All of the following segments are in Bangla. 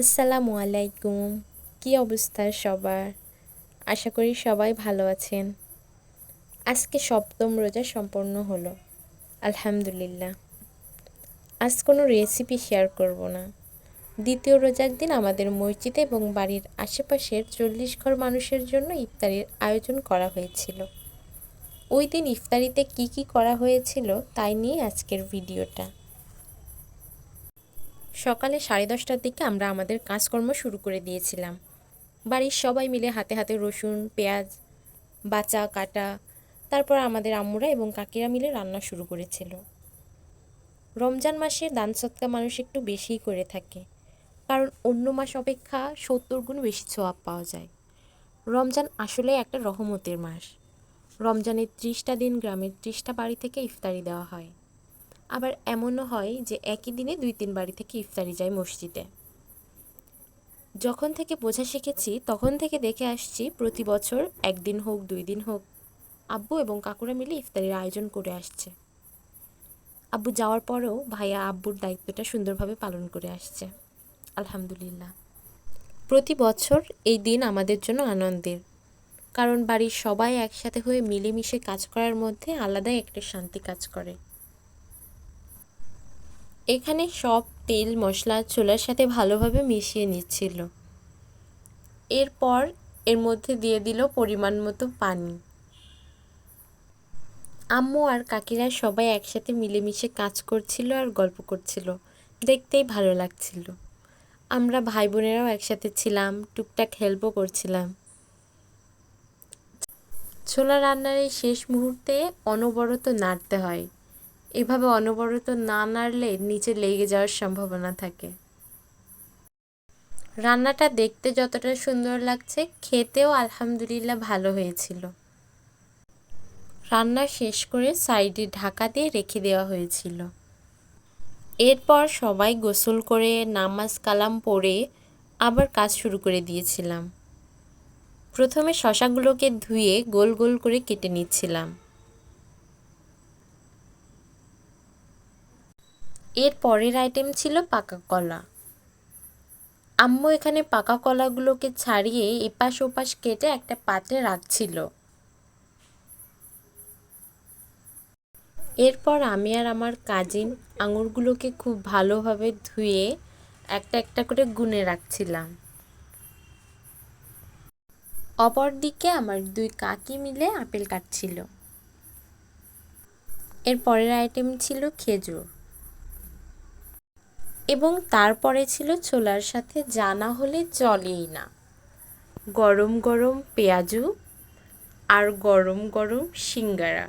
আসসালামু আলাইকুম। কী অবস্থা সবার? আশা করি সবাই ভালো আছেন। আজকে সপ্তম রোজা সম্পন্ন হলো। আলহামদুলিল্লাহ। আজ কোনো রেসিপি শেয়ার করব না। দ্বিতীয় রোজার দিন আমাদের মসজিদে এবং বাড়ির আশেপাশের চল্লিশ ঘর মানুষের জন্য ইফতারির আয়োজন করা হয়েছিল। ওই দিন ইফতারিতে কি কি করা হয়েছিল তাই নিয়ে আজকের ভিডিওটা। সকালে সাড়ে দশটার দিকে আমরা আমাদের কাজকর্ম শুরু করে দিয়েছিলাম। বাড়ির সবাই মিলে হাতে হাতে রসুন, পেঁয়াজ, বাচা, কাটা, তারপর আমাদের আম্মুরা এবং কাকিরা মিলে রান্না শুরু করেছিল। রমজান মাসে দান সৎকা মানুষ একটু বেশিই করে থাকে, কারণ অন্য মাস অপেক্ষা সত্তর গুণ বেশি ছোয়াব পাওয়া যায়। রমজান আসলে একটা রহমতের মাস। রমজানের ত্রিশটা দিন গ্রামের ত্রিশটা বাড়ি থেকে ইফতারি দেওয়া হয়। আবার এমনও হয় যে একই দিনে দুই তিন বাড়ি থেকে ইফতারি যায় মসজিদে। যখন থেকে বোঝা শিখেছি, তখন থেকে দেখে আসছি প্রতি বছর একদিন হোক, দুই দিন হোক, আব্বু এবং কাকুরা মিলে ইফতারির আয়োজন করে আসছে। আব্বু যাওয়ার পরেও ভাইয়া আব্বুর দায়িত্বটা সুন্দরভাবে পালন করে আসছে। আলহামদুলিল্লাহ। প্রতি বছর এই দিন আমাদের জন্য আনন্দের, কারণ বাড়ির সবাই একসাথে হয়ে মিলেমিশে কাজ করার মধ্যে আলাদাই একটা শান্তি কাজ করে। এখানে সব তেল, মশলা ছোলার সাথে ভালোভাবে মিশিয়ে নিচ্ছিল। এরপর এর মধ্যে দিয়ে দিল পরিমাণ মতো পানি। আম্মু আর কাকিরা সবাই একসাথে মিলেমিশে কাজ করছিল আর গল্প করছিল। দেখতেই ভালো লাগছিল। আমরা ভাই বোনেরাও একসাথে ছিলাম, টুকটাক হেল্পও করছিলাম। ছোলা রান্নার এই শেষ মুহূর্তে অনবরত নাড়তে হয়। এভাবে অনবরত না নাড়লে নিচে লেগে যাওয়ার সম্ভাবনা থাকে। রান্নাটা দেখতে যতটা সুন্দর লাগছে, খেতেও আলহামদুলিল্লাহ ভালো হয়েছিল। রান্না শেষ করে সাইডে ঢাকা দিয়ে রেখে দেওয়া হয়েছিল। এরপর সবাই গোসল করে নামাজ কালাম পড়ে আবার কাজ শুরু করে দিয়েছিলাম। প্রথমে শশাগুলোকে ধুয়ে গোল গোল করে কেটে নিচ্ছিলাম। এর পরের আইটেম ছিল পাকা কলা। আম্মু এখানে পাকা কলাগুলোকে ছাড়িয়ে এপাশ ওপাশ কেটে একটা পাত্রে রাখছিল। এরপর আমি আর আমার কাজিন আঙুরগুলোকে খুব ভালোভাবে ধুয়ে একটা একটা করে গুনে রাখছিলাম। অপরদিকে আমার দুই কাকি মিলে আপেল কাটছিল। এর পরের আইটেম ছিল খেজুর। এবং তারপরে ছিল ছোলার সাথে জানা হলে চলেই না। গরম গরম পেঁয়াজু আর গরম গরম সিঙ্গারা।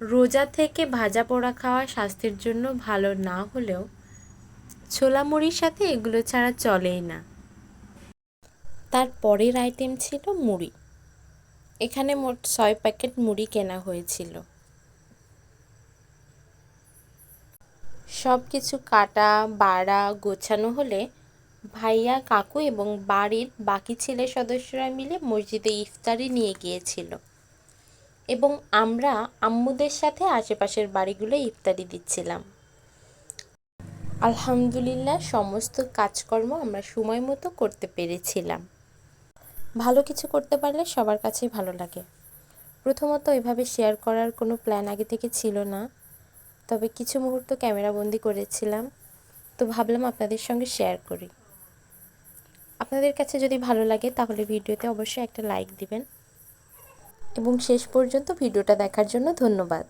রোজা থেকে ভাজা পোড়া খাওয়া স্বাস্থ্যের জন্য ভালো না হলেও ছোলা মুড়ির সাথে এগুলো ছাড়া চলেই না। তার পরের আইটেম ছিল মুড়ি। এখানে মোট ছয় প্যাকেট মুড়ি কেনা হয়েছিল। সব কিছু কাটা, বাড়া, গোছানো হলে ভাইয়া, কাকু এবং বাড়ির বাকি ছেলে সদস্যরা মিলে মসজিদে ইফতারি নিয়ে গিয়েছিল। এবং আমরা আম্মুদের সাথে আশেপাশের বাড়িগুলো ইফতারি দিচ্ছিলাম। আলহামদুলিল্লাহ, সমস্ত কাজকর্ম আমরা সময় মতো করতে পেরেছিলাম। ভালো কিছু করতে পারলে সবার কাছেই ভালো লাগে। প্রথমত এভাবে শেয়ার করার কোনো প্ল্যান আগে থেকে ছিল না। তবে কিছু মুহূর্ত ক্যামেরাবন্দি করেছিলাম। তো ভাবলাম আপনাদের সঙ্গে শেয়ার করি। আপনাদের কাছে যদি ভালো লাগে তাহলে ভিডিওতে অবশ্যই একটা লাইক দিবেন। এবং শেষ পর্যন্ত ভিডিওটা দেখার জন্য ধন্যবাদ।